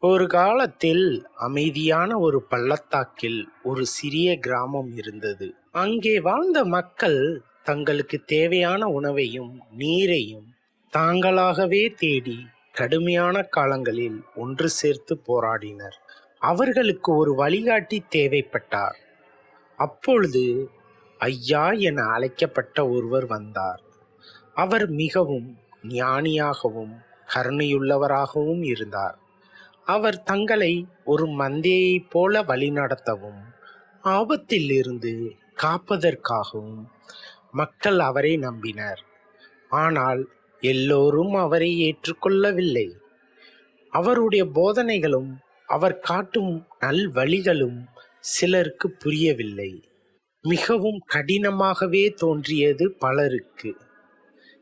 ஒரு காலத்தில் அமைதியான ஒரு பள்ளத்தாக்கில் ஒரு சிறிய கிராமம் இருந்தது. அங்கே வாழ்ந்த மக்கள் தங்களுக்கு தேவையான உணவையும் நீரையும் தாங்களாகவே தேடி கடுமையான காலங்களில் ஒன்று சேர்த்து போராடினர். அவர்களுக்கு ஒரு வழிகாட்டி தேவைப்பட்டார். அப்பொழுது ஐயா என அழைக்கப்பட்ட ஒருவர் வந்தார். அவர் மிகவும் ஞானியாகவும் கருணையுள்ளவராகவும் இருந்தார். அவர் தங்களை ஒரு மந்தையைப் போல வழிநடத்தவும் ஆபத்தில் இருந்து காப்பதற்காகவும் மக்கள் அவரை நம்பினர். ஆனால் எல்லோரும் அவரை ஏற்றுக்கொள்ளவில்லை. அவருடைய போதனைகளும் அவர் காட்டும் நல்வழிகளும் சிலருக்கு புரியவில்லை. மிகவும் கடினமாகவே தோன்றியது பலருக்கு.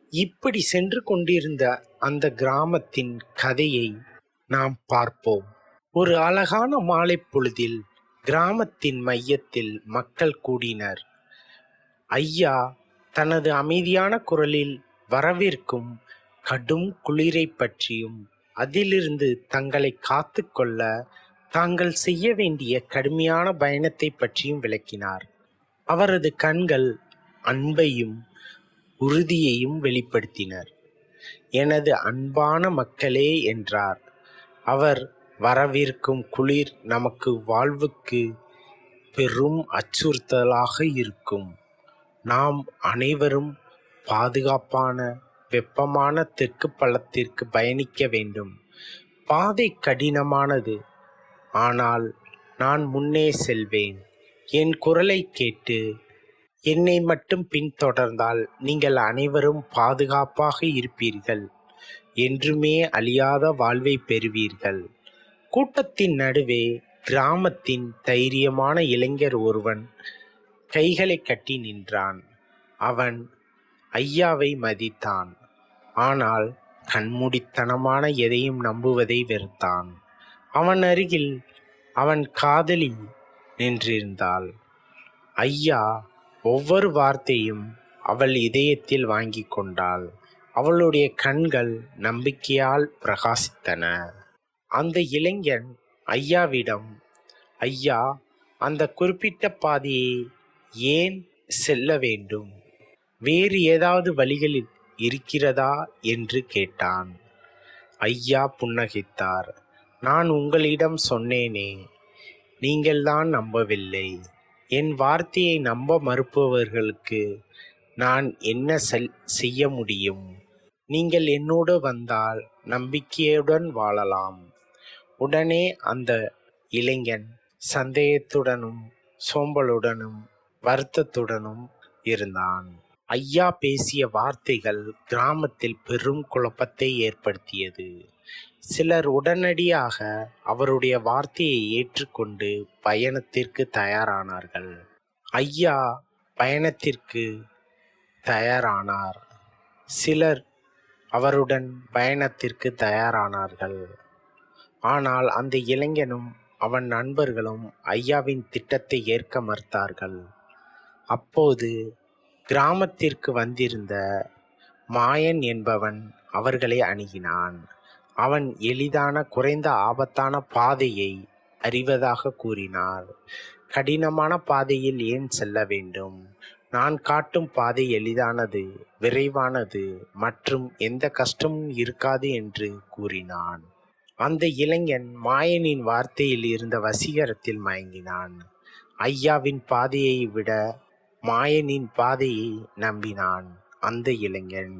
இப்படி சென்று கொண்டிருந்த அந்த கிராமத்தின் கதையை நாம் பார்ப்போம். ஒரு அழகான மாலை பொழுதில் கிராமத்தின் மையத்தில் மக்கள் கூடினர். ஐயா தனது அமைதியான குரலில் வரவிருக்கும் கடும் குளிரை பற்றியும் அதிலிருந்து தங்களை காத்துக்கொள்ள தாங்கள் செய்ய வேண்டிய கடுமையான பயணத்தை பற்றியும் விளக்கினார். அவரது கண்கள் அன்பையும் உறுதியையும் வெளிப்படுத்தினர். எனது அன்பான மக்களே என்றார். அவர் வரவிருக்கும் குளிர் நமக்கு வாழ்வுக்கு பெரும் அச்சுறுத்தலாக இருக்கும். நாம் அனைவரும் பாதுகாப்பான வெப்பமான தெற்கு பள்ளத்திற்கு பயணிக்க வேண்டும். பாதை கடினமானது. ஆனால் நான் முன்னே செல்வேன். என் குரலை கேட்டு என்னை மட்டும் பின்தொடர்ந்தால் நீங்கள் அனைவரும் பாதுகாப்பாக இருப்பீர்கள். என்றுமே அழியாத வாழ்வை பெறுவீர்கள். கூட்டத்தின் நடுவே கிராமத்தின் தைரியமான இளைஞர் ஒருவன் கைகளை கட்டி நின்றான். அவன் ஐயாவை மதித்தான். ஆனால் கண்மூடித்தனமான எதையும் நம்புவதை வெறுத்தான். அவன் அருகில் அவன் காதலி நின்றிருந்தாள். ஐயா ஒவ்வொரு வார்த்தையும் அவள் இதயத்தில் வாங்கி கொண்டாள். அவளுடைய கண்கள் நம்பிக்கையால் பிரகாசித்தன. அந்த இளைஞன் ஐயாவிடம் ஐயா அந்த குறிப்பிட்ட பாதையை ஏன் செல்ல வேண்டும்? வேறு ஏதாவது வழிகளில் இருக்கிறதா? என்று கேட்டான். ஐயா புன்னகைத்தார். நான் உங்களிடம் சொன்னேனே நீங்கள்தான் நம்பவில்லை. என் வார்த்தையை நம்ப மறுப்பவர்களுக்கு நான் என்ன செல் செய்ய முடியும்? நீங்கள் என்னோடு வந்தால் நம்பிக்கையுடன் வாழலாம். உடனே அந்த இளைஞன் சந்தேகத்துடனும் சோம்பலுடனும் வருத்தத்துடனும் இருந்தான். ஐயா பேசிய வார்த்தைகள் கிராமத்தில் பெரும் குழப்பத்தை ஏற்படுத்தியது. சிலர் உடனடியாக அவருடைய வார்த்தையை ஏற்றுக்கொண்டு பயணத்திற்கு தயாரானார்கள். ஐயா பயணத்திற்கு தயாரானார். சிலர் அவருடன் பயணத்திற்கு தயாரானார்கள். ஆனால் அந்த இளைஞனும் அவன் நண்பர்களும் ஐயாவின் திட்டத்தை ஏற்க மறுத்தார்கள். அப்போது கிராமத்திற்கு வந்திருந்த மாயன் என்பவன் அவர்களை அணுகினான். அவன் எளிதான குறைந்த ஆபத்தான பாதையை அறிவதாக கூறினார். கடினமான பாதையில் ஏன் செல்ல வேண்டும்? நான் காட்டும் பாதை எளிதானது விரைவானது மற்றும் எந்த கஷ்டமும் இருக்காது என்று கூறினான். அந்த இளைஞன் மாயனின் வார்த்தையில் இருந்த வசீகரத்தில் மயங்கினான். ஐயாவின் பாதையை விட மாயனின் பாதையை நம்பினான் அந்த இளைஞன்.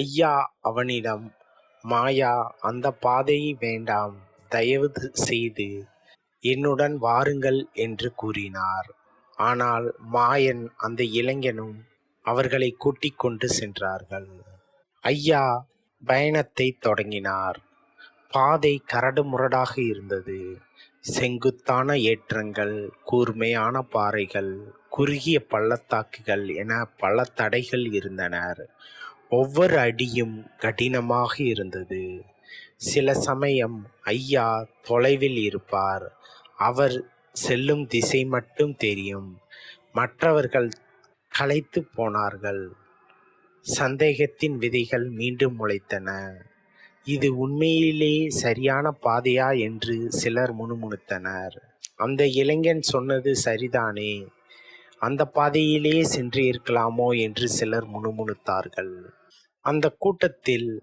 ஐயா அவனிடம் மாயா அந்த பாதையை வேண்டாம் தயவு செய்து என்னுடன் வாருங்கள் என்று கூறினார். ஆனால் மாயன் அந்த இளைஞனும் அவர்களை கூட்டிக் கொண்டு சென்றார்கள். ஐயா பயணத்தை தொடங்கினார். பாதை கரடு முரடாக இருந்தது. செங்குத்தான ஏற்றங்கள் கூர்மையான பாறைகள் குறுகிய பள்ளத்தாக்குகள் என பல தடைகள் இருந்தனர். ஒவ்வொரு அடியும் கடினமாக இருந்தது. சில சமயம் ஐயா தொலைவில் இருப்பார். அவர் செல்லும் திசை மட்டும் தெரியும். மற்றவர்கள் களைத்து போனார்கள். சந்தேகத்தின் விதைகள் மீண்டும் முளைத்தன. இது உண்மையிலே சரியான பாதையா என்று சிலர் முணுமுணுத்தனர். அந்த இளைஞன் சொன்னது சரிதானே? அந்த பாதையிலே சென்று இருக்கலாமோ என்று சிலர் முணுமுணுத்தார்கள். அந்த கூட்டத்தில்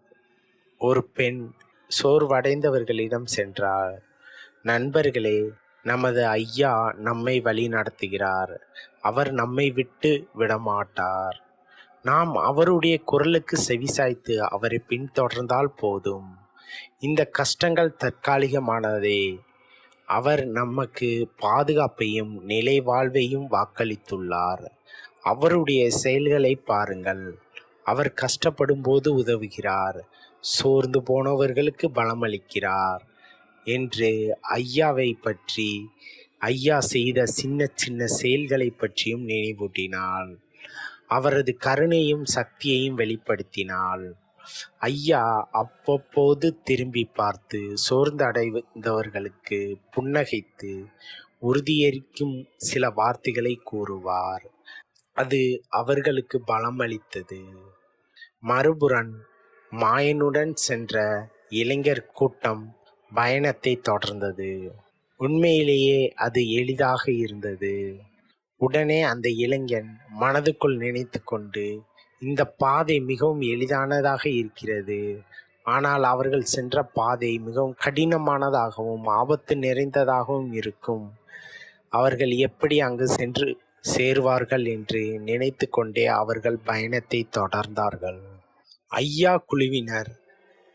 ஒரு பெண் சோர்வடைந்தவர்களிடம் சென்றார் நண்பர்களே நமது ஐயா நம்மை வழி நடத்துகிறார். அவர் நம்மை விட்டு விடமாட்டார். நாம் அவருடைய குரலுக்கு செவிசாய்த்து அவரை பின்தொடர்ந்தால் போதும். இந்த கஷ்டங்கள் தற்காலிகமானதே. அவர் நமக்கு பாதுகாப்பையும் நிலை வாழ்வையும் வாக்களித்துள்ளார். அவருடைய செயல்களை பாருங்கள். அவர் கஷ்டப்படும் போது உதவுகிறார். சோர்ந்து போனவர்களுக்கு பலமளிக்கிறார். என்று ஐயாவை பற்றி ஐயா செய்த சின்ன சின்ன செயல்களை பற்றியும் நினைவூட்டினாள். அவரது கருணையும் சக்தியையும் வெளிப்படுத்தினாள். ஐயா அவ்வப்போது திரும்பி பார்த்து சோர்ந்து அடைந்தவர்களுக்கு புன்னகைத்து உறுதியளிக்கும் சில வார்த்தைகளை கூறுவார். அது அவர்களுக்கு பலம் அளித்தது மறுபுறன் மாயனுடன் சென்ற இளைஞர் கூட்டம் பயணத்தை தொடர்ந்தது. உண்மையிலேயே அது எளிதாக இருந்தது. உடனே அந்த இளைஞன் மனதுக்குள் நினைத்து கொண்டு இந்த பாதை மிகவும் எளிதானதாக இருக்கிறது. ஆனால் அவர்கள் சென்ற பாதை மிகவும் கடினமானதாகவும் ஆபத்து நிறைந்ததாகவும் இருக்கும். அவர்கள் எப்படி அங்கு சென்று சேருவார்கள் என்று நினைத்து கொண்டே அவர்கள் பயணத்தை தொடர்ந்தார்கள். ஐயா குழுவினர்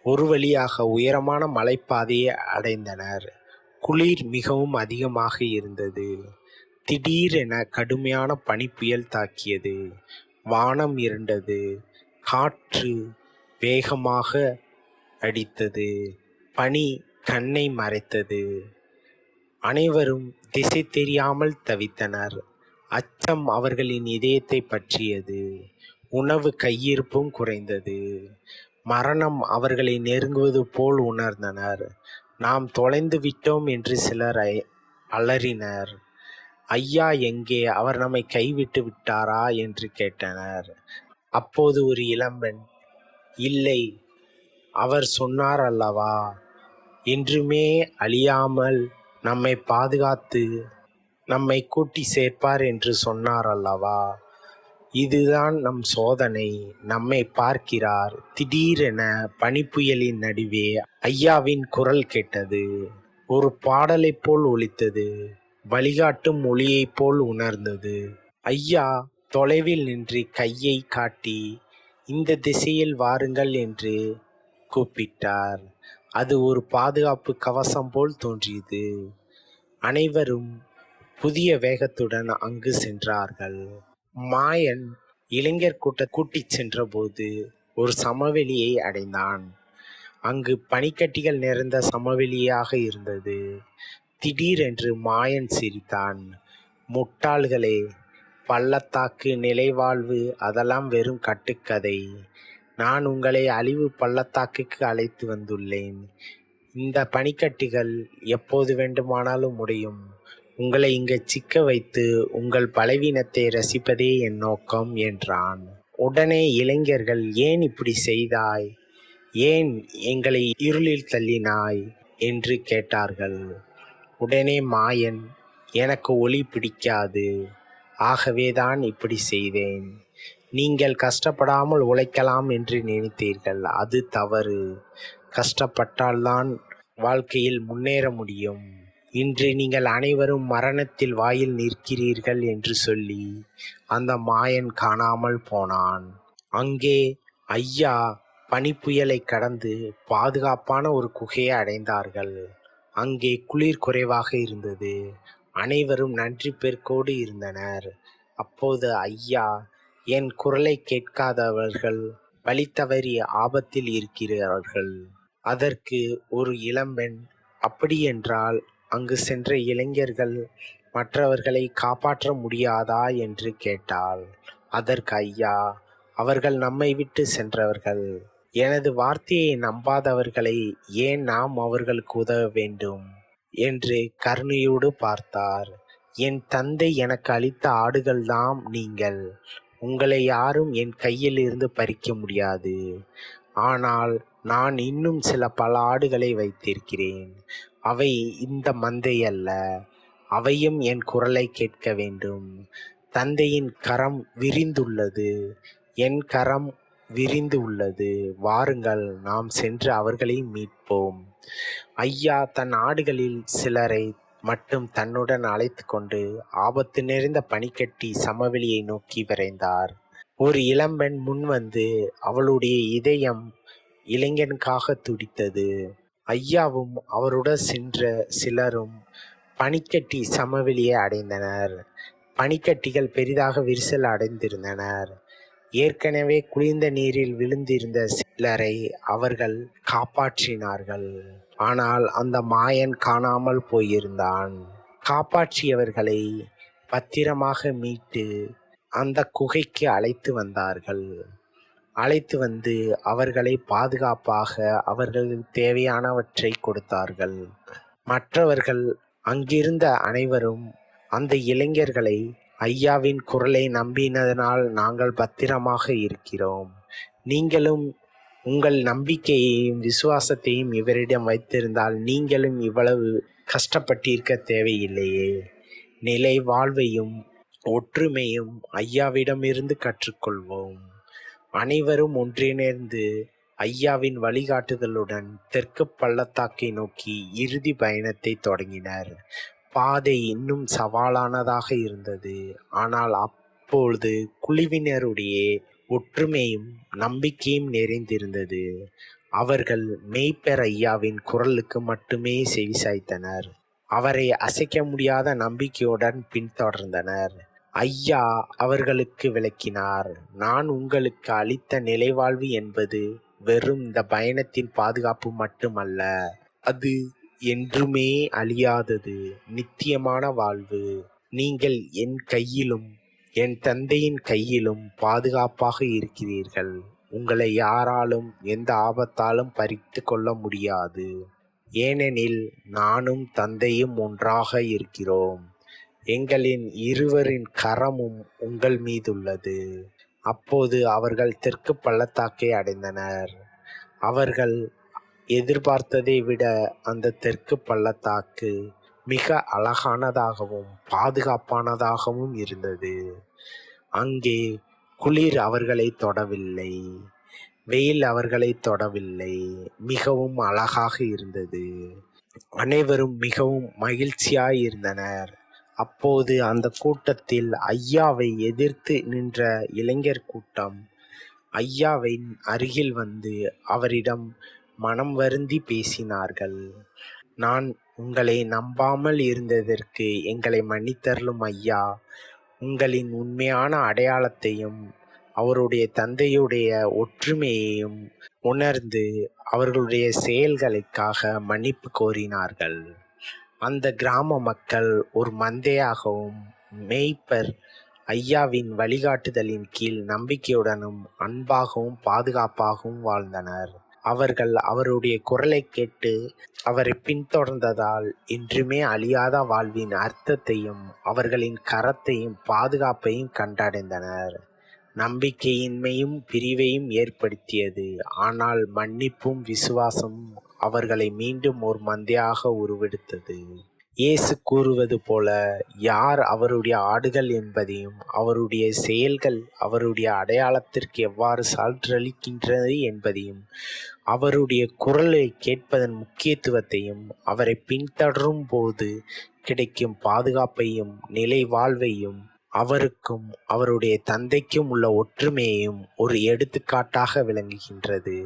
ஒரு வழியாக உயரமான மலைப்பாதையை அடைந்தனர். குளிர் மிகவும் அதிகமாக இருந்தது. திடீரென கடுமையான பனிப்புயல் தாக்கியது. வானம் இருண்டது. காற்று வேகமாக அடித்தது. பனி கண்ணை மறைத்தது. அனைவரும் திசை தெரியாமல் தவித்தனர். அச்சம் அவர்களின் இதயத்தை பற்றியது. உணவு கையிருப்பும் குறைந்தது. மரணம் அவர்களை நெருங்குவது போல் உணர்ந்தனர். நாம் தொலைந்து விட்டோம் என்று சிலர் ஐ- அலறினர். ஐயா எங்கே? அவர் நம்மை கைவிட்டு விட்டாரா? என்று கேட்டனர். அப்போது ஒரு இளம்பெண் இல்லை அவர் சொன்னார் அல்லவா? என்றுமே அழியாமல் நம்மை பாதுகாத்து நம்மை கூட்டி சேர்ப்பார் என்று சொன்னார் அல்லவா? இதுதான் நம் சோதனை. நம்மை பார்க்கிறார். திடீரென பனிப்புயலின் நடுவே ஐயாவின் குரல் கேட்டது. ஒரு பாடலைப் போல் ஒலித்தது. வழிகாட்டும் மொழியைப் போல் உணர்ந்தது. ஐயா தொலைவில் நின்று கையை காட்டி இந்த திசையில் வாருங்கள் என்று கூப்பிட்டார். அது ஒரு பாதுகாப்பு கவசம் போல் தோன்றியது. அனைவரும் புதிய வேகத்துடன் அங்கு சென்றார்கள். மாயன் இளைஞர் கூட்ட கூட்டிச் சென்றபோது ஒரு சமவெளியை அடைந்தான். அங்கு பனிக்கட்டிகள் நிறைந்த சமவெளியாக இருந்தது. திடீரென்று மாயன் சிரித்தான். முட்டாள்களே பள்ளத்தாக்கு நிலைவாழ்வு அதெல்லாம் வெறும் கட்டுக்கதை. நான் உங்களை அழிவு பள்ளத்தாக்குக்கு அழைத்து வந்துள்ளேன். இந்த பனிக்கட்டிகள் எப்போது வேண்டுமானாலும் முடியும். உங்களை இங்கே சிக்க வைத்து உங்கள் பலவீனத்தை ரசிப்பதே என் நோக்கம் என்றான். உடனே இளைஞர்கள் ஏன் இப்படி செய்தாய்? ஏன் எங்களை இருளில் தள்ளினாய்? என்று கேட்டார்கள். உடனே மாயன் எனக்கு ஒளி பிடிக்காது. ஆகவே தான் இப்படி செய்தேன். நீங்கள் கஷ்டப்படாமல் உழைக்கலாம் என்று நினைத்தீர்கள். அது தவறு. கஷ்டப்பட்டால்தான் வாழ்க்கையில் முன்னேற முடியும். இன்று நீங்கள் அனைவரும் மரணத்தில் வாயில் நிற்கிறீர்கள் என்று சொல்லி அந்த மாயன் காணாமல் போனான். அங்கே ஐயா பனிப்புயலை கடந்து பாதுகாப்பான ஒரு குகையை அடைந்தார்கள். அங்கே குளிர் குறைவாக இருந்தது. அனைவரும் நன்றி பெருக்கோடு இருந்தனர். அப்போது ஐயா என் குரலை கேட்காதவர்கள் வழி தவறி ஆபத்தில் இருக்கிறார்கள். அதற்கு ஒரு இளம்பெண் அப்படியென்றால் அங்கு சென்ற இளைஞர்கள் மற்றவர்களை காப்பாற்ற முடியாதா என்று கேட்டாள். அதற்கு ஐயா அவர்கள் நம்மை விட்டு சென்றவர்கள். எனது வார்த்தையை நம்பாதவர்களை ஏன் நாம் அவர்களுக்கு உதவ வேண்டும்? என்று கருணையோடு பார்த்தார். என் தந்தை எனக்கு அளித்த ஆடுகள்தாம் நீங்கள். உங்களை யாரும் என் கையில் இருந்து பறிக்க முடியாது. ஆனால் நான் இன்னும் சில பல ஆடுகளை வைத்திருக்கிறேன். அவை இந்த மந்தை அல்ல. அவையும் என் குரலை கேட்க வேண்டும். தந்தையின் கரம் விரிந்துள்ளது. என் கரம் விரிந்து உள்ளது வாருங்கள் நாம் சென்று அவர்களை மீட்போம். ஐயா தன் ஆடுகளில் சிலரை மட்டும் தன்னுடன் அழைத்து கொண்டு ஆபத்து நிறைந்த பனிக்கட்டி சமவெளியை நோக்கி விரைந்தார். ஒரு இளம்பெண் முன் வந்து அவளுடைய இதயம் இளைஞனுக்காக துடித்தது. ஐயாவும் அவருடன் சென்ற சிலரும் பனிக்கட்டி சமவெளியை அடைந்தனர். பனிக்கட்டிகள் பெரிதாக விரிசல் அடைந்திருந்தனர். ஏற்கனவே குளிர்ந்த நீரில் விழுந்திருந்த சிலரை அவர்கள் காப்பாற்றினார்கள். ஆனால் அந்த மாயன் காணாமல் போயிருந்தான். காப்பாற்றியவர்களை பத்திரமாக மீட்டு அந்த குகைக்கு அழைத்து வந்தார்கள். அழைத்து வந்து அவர்களை பாதுகாப்பாக அவர்களுக்கு தேவையானவற்றை கொடுத்தார்கள். மற்றவர்கள் அங்கிருந்த அனைவரும் அந்த இளைஞர்களை ஐயாவின் குரலை நம்பினதனால் நாங்கள் பத்திரமாக இருக்கிறோம். நீங்களும் உங்கள் நம்பிக்கையையும் விசுவாசத்தையும் இவரிடம் வைத்திருந்தால் நீங்களும் இவ்வளவு கஷ்டப்பட்டிருக்க தேவையில்லையே. நிலை வாழ்வையும் ஒற்றுமையும் ஐயாவிடமிருந்து கற்றுக்கொள்வோம். அனைவரும் ஒன்றிணைந்து ஐயாவின் வழிகாட்டுதலுடன் தெற்கு பள்ளத்தாக்கை நோக்கி இறுதி பயணத்தை தொடங்கினர். பாதை இன்னும் சவாலானதாக இருந்தது. ஆனால் அப்பொழுது குழுவினருடைய ஒற்றுமையும் நம்பிக்கையும் நிறைந்திருந்தது. அவர்கள் மெய்ப்பெற ஐயாவின் குரலுக்கு மட்டுமே செவிசாய்த்தனர். அவரை அசைக்க முடியாத நம்பிக்கையுடன் பின்தொடர்ந்தனர். ஐயா அவர்களுக்கு விளக்கினார். நான் உங்களுக்கு அளித்த நிலைவாழ்வு என்பது வெறும் இந்த பயணத்தின் பாதுகாப்பு மட்டுமல்ல அது என்றுமே அழியாதது. நித்தியமான வாழ்வு. நீங்கள் என் கையிலும் என் தந்தையின் கையிலும் பாதுகாப்பாக இருக்கிறீர்கள். உங்களை யாராலும் எந்த ஆபத்தாலும் பறித்து கொள்ள முடியாது. ஏனெனில் நானும் தந்தையும் ஒன்றாக இருக்கிறோம். எங்களின் இருவரின் கரமும் உங்கள் மீதுள்ளது. அப்போது அவர்கள் தெற்கு பள்ளத்தாக்கை அடைந்தனர். அவர்கள் எதிர்பார்த்ததை விட அந்த தெற்கு பள்ளத்தாக்கு மிக அழகானதாகவும் பாதுகாப்பானதாகவும் இருந்தது. அங்கே குளிர் அவர்களை தொடவில்லை. வெயில் அவர்களை தொடவில்லை. மிகவும் அழகாக இருந்தது. அனைவரும் மிகவும் மகிழ்ச்சியாய் இருந்தனர். அப்போது அந்த கூட்டத்தில் ஐயாவை எதிர்த்து நின்ற இளைஞர் கூட்டம். ஐயாவின் அருகில் வந்து அவரிடம் மனம் வருந்தி பேசினார்கள். நான் உங்களை நம்பாமல் இருந்ததற்கு எங்களை மன்னித்தருளும் ஐயா. உங்களின் உண்மையான அடையாளத்தையும் அவருடைய தந்தையுடைய ஒற்றுமையையும் உணர்ந்து அவர்களுடைய செயல்களுக்காக மன்னிப்பு கோரினார்கள். அந்த கிராம மக்கள் ஒரு மந்தையாகவும் மேய்ப்பர் ஐயாவின் வழிகாட்டுதலின் கீழ் நம்பிக்கையுடனும் அன்பாகவும் பாதுகாப்பாகவும் வாழ்ந்தனர். அவர்கள் அவருடைய குரலை கேட்டு அவரை பின்தொடர்ந்ததால் என்றுமே அழியாத வாழ்வின் அர்த்தத்தையும் அவர்களின் கரத்தையும் பாதுகாப்பையும் கண்டடைந்தனர். நம்பிக்கையின்மையும் பிரிவையும் ஏற்படுத்தியது. ஆனால் மன்னிப்பும் விசுவாசமும் அவர்களை மீண்டும் ஒரு மந்தையாக உருவெடுத்தது. இயேசு கூறுவது போல யார் அவருடைய ஆடுகள் என்பதையும் அவருடைய செயல்கள் அவருடைய அடையாளத்திற்கு எவ்வாறு சாற்றளிக்கின்றது என்பதையும் அவருடைய குரலை கேட்பதன் முக்கியத்துவத்தையும் அவரை பின்தொடரும் போது கிடைக்கும் பாதுகாப்பையும் நிலை வாழ்வையும் அவருக்கும் அவருடைய தந்தைக்கும் உள்ள ஒற்றுமையையும் ஒரு எடுத்துக்காட்டாக விளங்குகின்றது.